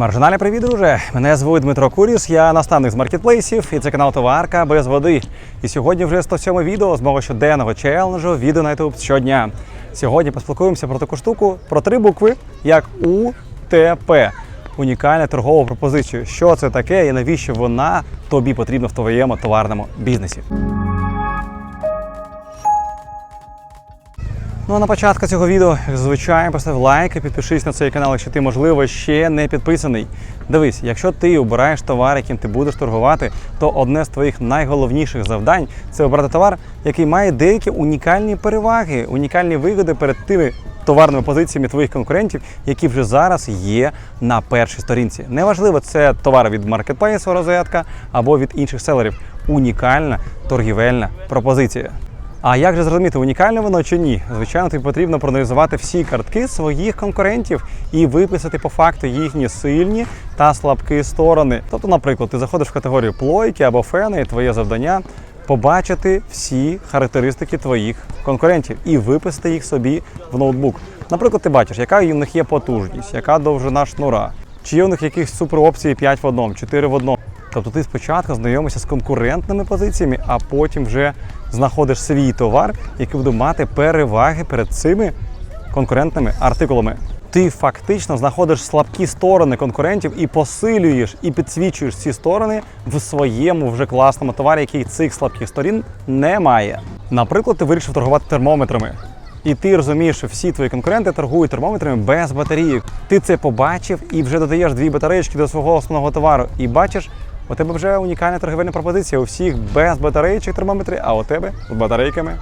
Маржинальний привіт, друже! Мене звуть Дмитро Куріс, я наставник з маркетплейсів, і це канал Товарка без води. І сьогодні вже 107 відео з мого щоденного челенджу відео на YouTube щодня. Сьогодні поспілкуємося про таку штуку, про три букви, як УТП. Унікальна торгова пропозиція. Що це таке і навіщо вона тобі потрібна в твоєму товарному бізнесі? Ну а на початку цього відео, як звичайно, постав лайк і підпишись на цей канал, якщо ти, можливо, ще не підписаний. Дивись, якщо ти обираєш товар, яким ти будеш торгувати, то одне з твоїх найголовніших завдань це обрати товар, який має деякі унікальні переваги, унікальні вигоди перед тими товарними позиціями твоїх конкурентів, які вже зараз є на першій сторінці. Неважливо, це товар від маркетплейсу розетка або від інших селерів. Унікальна торгівельна пропозиція. А як же зрозуміти, унікальне воно чи ні? Звичайно, тобі потрібно проаналізувати всі картки своїх конкурентів і виписати по факту їхні сильні та слабкі сторони. Тобто, наприклад, ти заходиш в категорію плойки або фени, і твоє завдання побачити всі характеристики твоїх конкурентів і виписати їх собі в ноутбук. Наприклад, ти бачиш, яка у них є потужність, яка довжина шнура, чи є у них якісь суперопції 5 в одному, 4 в одному. Тобто ти спочатку знайомишся з конкурентними позиціями, а потім вже знаходиш свій товар, який буде мати переваги перед цими конкурентними артикулами. Ти фактично знаходиш слабкі сторони конкурентів і посилюєш і підсвічуєш ці сторони в своєму вже класному товарі, який цих слабких сторін не має. Наприклад, ти вирішив торгувати термометрами. І ти розумієш, що всі твої конкуренти торгують термометрами без батарійок. Ти це побачив і вже додаєш дві батареєчки до свого основного товару. І бачиш, у тебе вже унікальна торговельна пропозиція. У всіх без батарейчих термометрів, а у тебе з батарейками.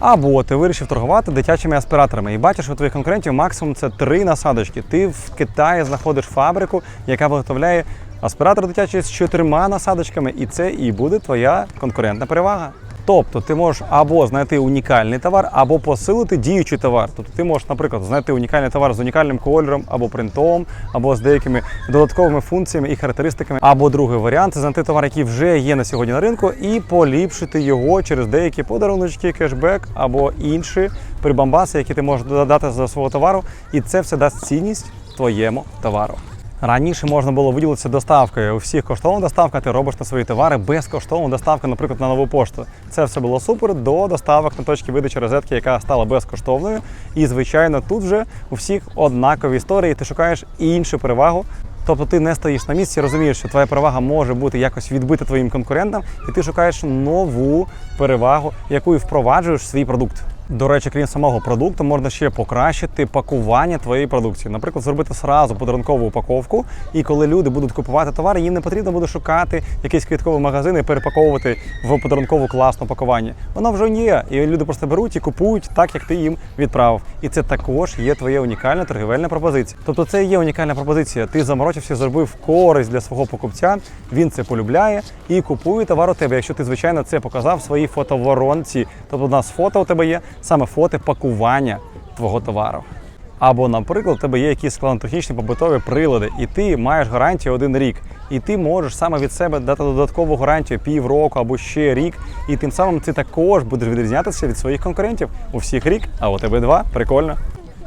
Або ти вирішив торгувати дитячими аспіраторами і бачиш у твоїх конкурентів максимум це три насадочки. Ти в Китаї знаходиш фабрику, яка виготовляє аспіратор дитячий з чотирма насадочками, і це і буде твоя конкурентна перевага. Тобто ти можеш або знайти унікальний товар, або посилити діючий товар. Тобто ти можеш, наприклад, знайти унікальний товар з унікальним кольором, або принтом, або з деякими додатковими функціями і характеристиками. Або другий варіант це знайти товар, який вже є на сьогодні на ринку, і поліпшити його через деякі подаруночки, кешбек або інші прибамбаси, які ти можеш додати за свого товару, і це все дасть цінність твоєму товару. Раніше можна було виділитися доставкою. У всіх коштовна доставка, ти робиш на свої товари безкоштовну доставку, наприклад, на нову пошту. Це все було супер до доставок на точки видачі розетки, яка стала безкоштовною. І, звичайно, тут вже у всіх однакові історії. Ти шукаєш іншу перевагу. Тобто ти не стоїш на місці, розумієш, що твоя перевага може бути якось відбита твоїм конкурентам, і ти шукаєш нову перевагу, яку впроваджуєш в свій продукт. До речі, крім самого продукту, можна ще покращити пакування твоєї продукції. Наприклад, зробити сразу подарункову упаковку, і коли люди будуть купувати товари, їм не потрібно буде шукати якийсь квітковий магазин і перепаковувати в подарункову класну пакування. Воно вже є, і люди просто беруть і купують так, як ти їм відправив. І це також є твоя унікальна торгівельна пропозиція. Тобто, це є унікальна пропозиція. Ти заморочився, зробив користь для свого покупця. Він це полюбляє і купує товар у тебе. Якщо ти звичайно це показав в своїй фотоворонці, тобто у нас фото у тебе є саме фото пакування твого товару. Або, наприклад, у тебе є якісь складнотехнічні побутові прилади, і ти маєш гарантію один рік. І ти можеш саме від себе дати додаткову гарантію півроку або ще рік. І тим самим ти також будеш відрізнятися від своїх конкурентів у всіх рік, а у тебе два. Прикольно.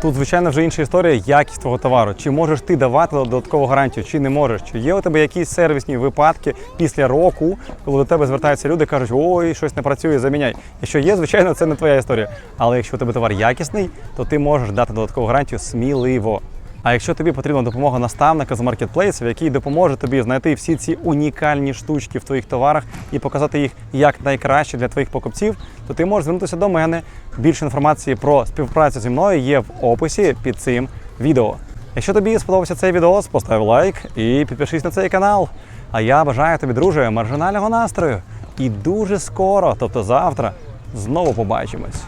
Тут, звичайно, вже інша історія, якість твого товару. Чи можеш ти давати додаткову гарантію, чи не можеш? Чи є у тебе якісь сервісні випадки після року, коли до тебе звертаються люди, кажуть, ой, щось не працює, заміняй. Якщо є, звичайно, це не твоя історія. Але якщо у тебе товар якісний, то ти можеш дати додаткову гарантію сміливо. А якщо тобі потрібна допомога наставника з маркетплейсів, який допоможе тобі знайти всі ці унікальні штучки в твоїх товарах і показати їх як найкраще для твоїх покупців, то ти можеш звернутися до мене. Більше інформації про співпрацю зі мною є в описі під цим відео. Якщо тобі сподобався цей відео, постав лайк і підпишись на цей канал. А я бажаю тобі, друже, маржинального настрою. І дуже скоро, тобто завтра, знову побачимось.